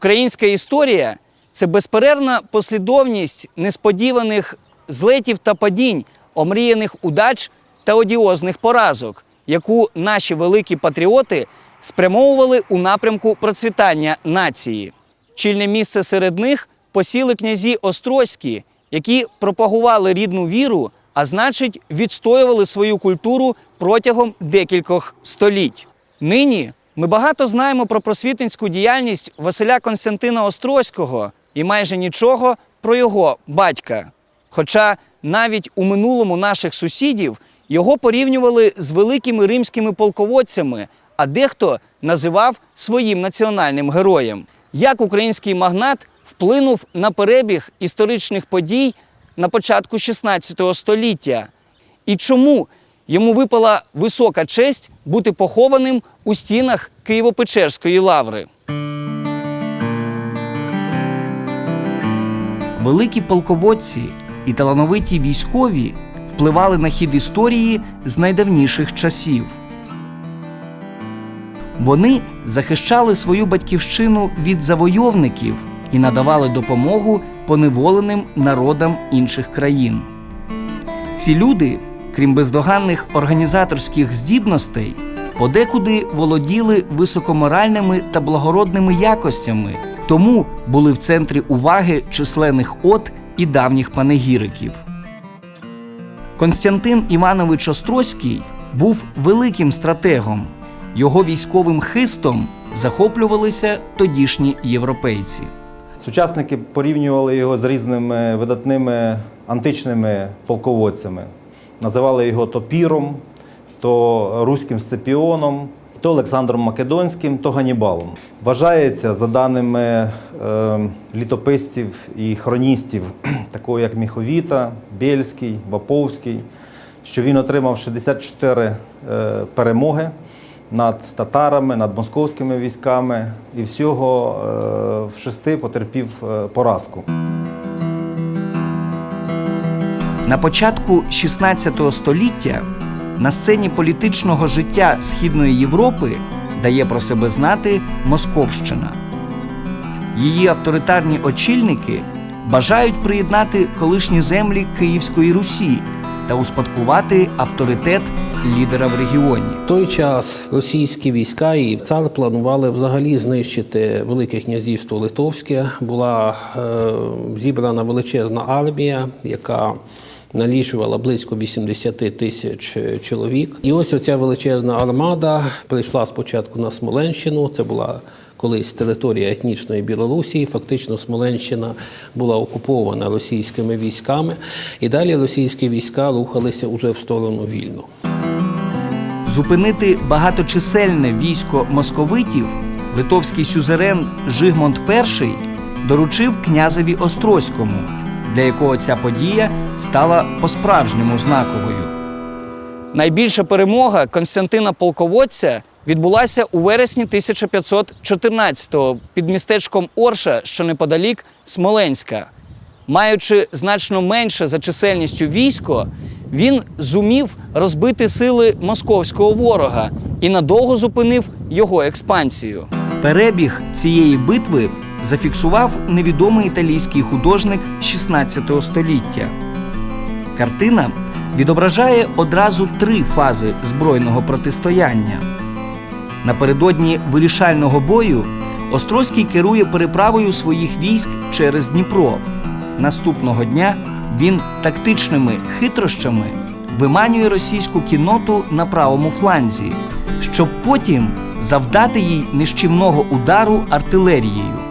Українська історія це безперервна послідовність несподіваних злетів та падінь, омріяних удач та одіозних поразок, яку наші великі патріоти спрямовували у напрямку процвітання нації. Чільне місце серед них посіли князі Острозькі, які пропагували рідну віру, а значить, відстоювали свою культуру протягом декількох століть. Нині ми багато знаємо про просвітницьку діяльність Василя Константина Острозького і майже нічого про його батька. Хоча навіть у минулому наших сусідів його порівнювали з великими римськими полководцями, а дехто називав своїм національним героєм. Як український магнат вплинув на перебіг історичних подій на початку 16 століття? І чому йому випала висока честь бути похованим у стінах Києво-Печерської лаври? Великі полководці і талановиті військові впливали на хід історії з найдавніших часів. Вони захищали свою батьківщину від завойовників і надавали допомогу поневоленим народам інших країн. Ці люди, крім бездоганних організаторських здібностей, подекуди володіли високоморальними та благородними якостями, тому були в центрі уваги численних от і давніх панегіриків. Константин Іванович Острозький був великим стратегом. Його військовим хистом захоплювалися тодішні європейці. Сучасники порівнювали його з різними видатними античними полководцями. Називали його то Піром, то Руським Сципіоном, то Олександром Македонським, то Ганібалом. Вважається, за даними е, літописців і хроністів, такого як Міховіта, Бєльський, Ваповський, що він отримав 64 е, перемоги над татарами, над московськими військами, і всього е, в шести потерпів е, поразку. На початку 16 століття на сцені політичного життя Східної Європи дає про себе знати Московщина. Її авторитарні очільники бажають приєднати колишні землі Київської Русі та успадкувати авторитет лідера в регіоні. В той час російські війська і цар планували взагалі знищити Велике князівство Литовське. Була е, зібрана величезна армія, яка налічувала близько 80 тисяч е, чоловік. І ось оця величезна армада прийшла спочатку на Смоленщину. Це була колись територія етнічної Білорусі. Фактично Смоленщина була окупована російськими військами, і далі російські війська рухалися уже в сторону вільну. Зупинити багаточисельне військо московитів литовський сюзерен Жигмонт І доручив князеві Острозькому, для якого ця подія стала по-справжньому знаковою. Найбільша перемога Константина Полководця відбулася у вересні 1514-го під містечком Орша, що неподалік Смоленська. Маючи значно менше за чисельністю військо, він зумів розбити сили московського ворога і надовго зупинив його експансію. Перебіг цієї битви зафіксував невідомий італійський художник 16 століття. Картина відображає одразу три фази збройного протистояння. Напередодні вирішального бою Острозький керує переправою своїх військ через Дніпро. Наступного дня він тактичними хитрощами виманює російську кінноту на правому фланзі, щоб потім завдати їй нищівного удару артилерією.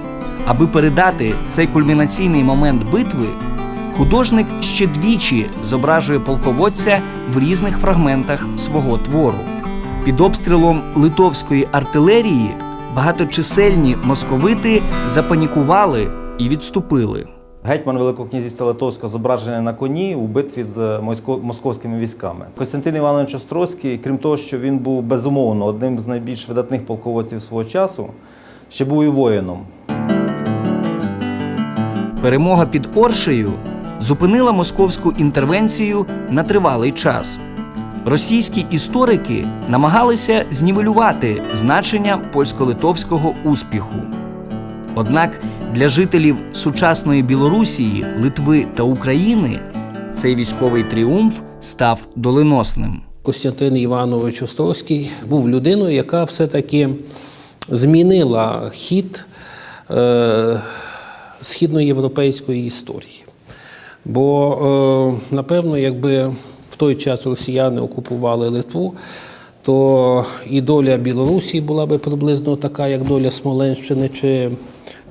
Аби передати цей кульмінаційний момент битви, художник ще двічі зображує полководця в різних фрагментах свого твору. Під обстрілом литовської артилерії багаточисельні московити запанікували і відступили. Гетьман Великого Литовського зображений на коні у битві з московськими військами. Костянтин Іванович Острозький, крім того, що він був безумовно одним з найбільш видатних полководців свого часу, ще був і воїном. Перемога під Оршею зупинила московську інтервенцію на тривалий час. Російські історики намагалися знівелювати значення польсько-литовського успіху. Однак для жителів сучасної Білорусії, Литви та України цей військовий тріумф став доленосним. Костянтин Іванович Острозький був людиною, яка все-таки змінила хід е, східноєвропейської історії. Бо, е, напевно, якби в той час росіяни окупували Литву, то і доля Білорусі була би приблизно така, як доля Смоленщини чи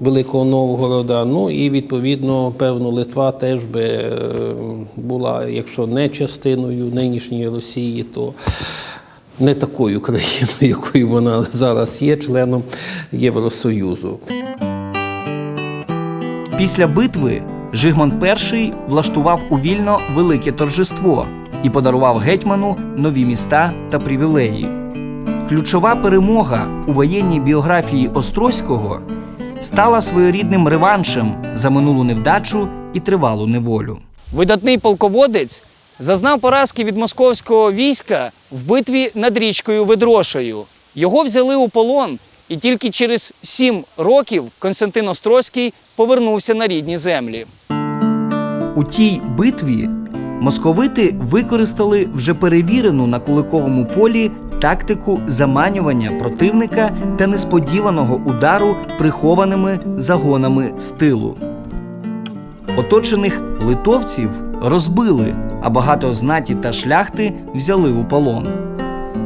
Великого Новгорода. Ну і відповідно, певно, Литва теж би е, була, якщо не частиною нинішньої Росії, то не такою країною, якою вона зараз є, членом Євросоюзу. Після битви Жигмонт І влаштував у Вільно велике торжество і подарував гетьману нові міста та привілеї. Ключова перемога у воєнній біографії Острозького стала своєрідним реваншем за минулу невдачу і тривалу неволю. Видатний полководець зазнав поразки від московського війська в битві над річкою Ведрошею. Його взяли у полон, і тільки через сім років Константин Острозький повернувся на рідні землі. У тій битві московити використали вже перевірену на Куликовому полі тактику заманювання противника та несподіваного удару прихованими загонами з тилу. Оточених литовців розбили, а багато знаті та шляхти взяли у полон.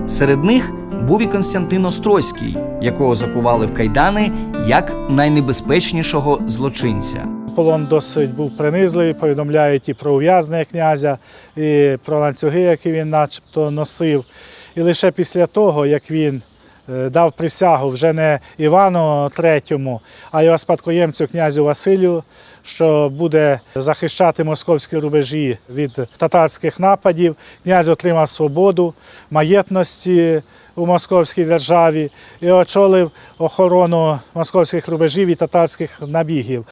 Серед них був і Константин Острозький, якого закували в кайдани як найнебезпечнішого злочинця. Полон досить був принизливий, повідомляють і про ув'язнення князя, і про ланцюги, які він начебто носив. І лише після того, як він дав присягу вже не Івану III, а його спадкоємцю князю Василю, що буде захищати московські рубежі від татарських нападів, князь отримав свободу, маєтності у московській державі і очолив охорону московських рубежів і татарських набігів.